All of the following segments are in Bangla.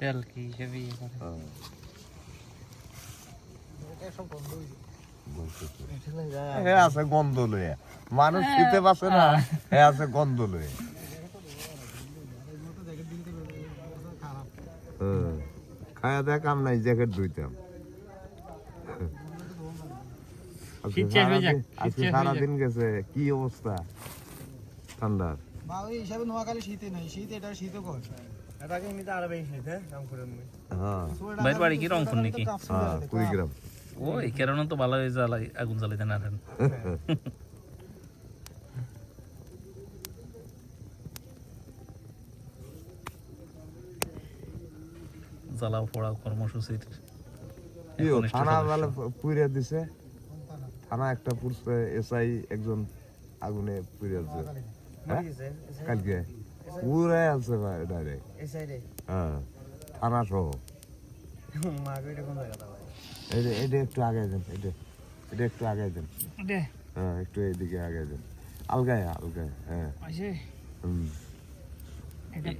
তেল কি হিসেবে ইয়ে করে। হ্যাঁ, আছে গন্ধ লয়ে। মানুষ শীতে পাচ্ছে না। হে আছে গন্ধ লয়ে। হ্যাঁ, খায়া দেয়া কাম নাই জ্যাকেট ধুইতাম। আজকে হয়ে হয়ে সারাদিন গেছে কি অবস্থা? ঠান্ডার। বা ওই হিসাবে নোয়াখালী শীতে নাই শীত এটা শীতও কর হ্যাঁ কাম করে নেবে হ্যাঁ। বাইর বাড়ি কি রংপুর নাকি? হ্যাঁ কুড়িগ্রাম ওই কারণে তো ভালো হয়ে জ্বালাই আগুন জ্বালাইতে না জ্বালাও পোড়াও কর্মসূচির থানা। বেলা পুড়িয়ে দিছে? থানা একটা পুরছে এসআই একজন আগুনে পুড়িয়ে দিছে। হ্যাঁ? কালকে? পুরে আছে ভাই ডাইরেক্ট এই সাইডে হ্যাঁ থানা সহ মা কইটা কোন জায়গাটা ভাই এটা এটা একটু আগে দেন এটা এটা একটু আগে দেন দে হ্যাঁ একটু এইদিকে আগে দেন আলগায় আলগায় হ্যাঁ হুম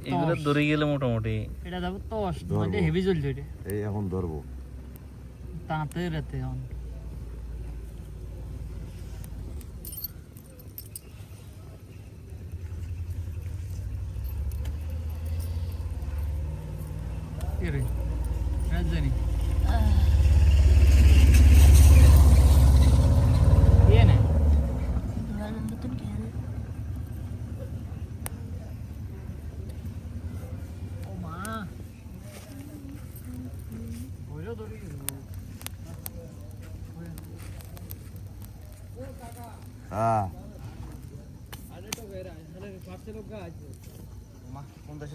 এগুলো ধরে গেলে মোটামুটি এটা যাব তস হেভি জ্বলছে এটা এই এখন ধরবো তাঁতে রাতে হন কি রে রাজধানী ইয়ে না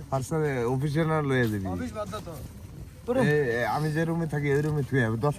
ফার্স্টে অফিসে না লয়ে যাবি? আমি যে রুমে থাকি এই রুমে তুই দশ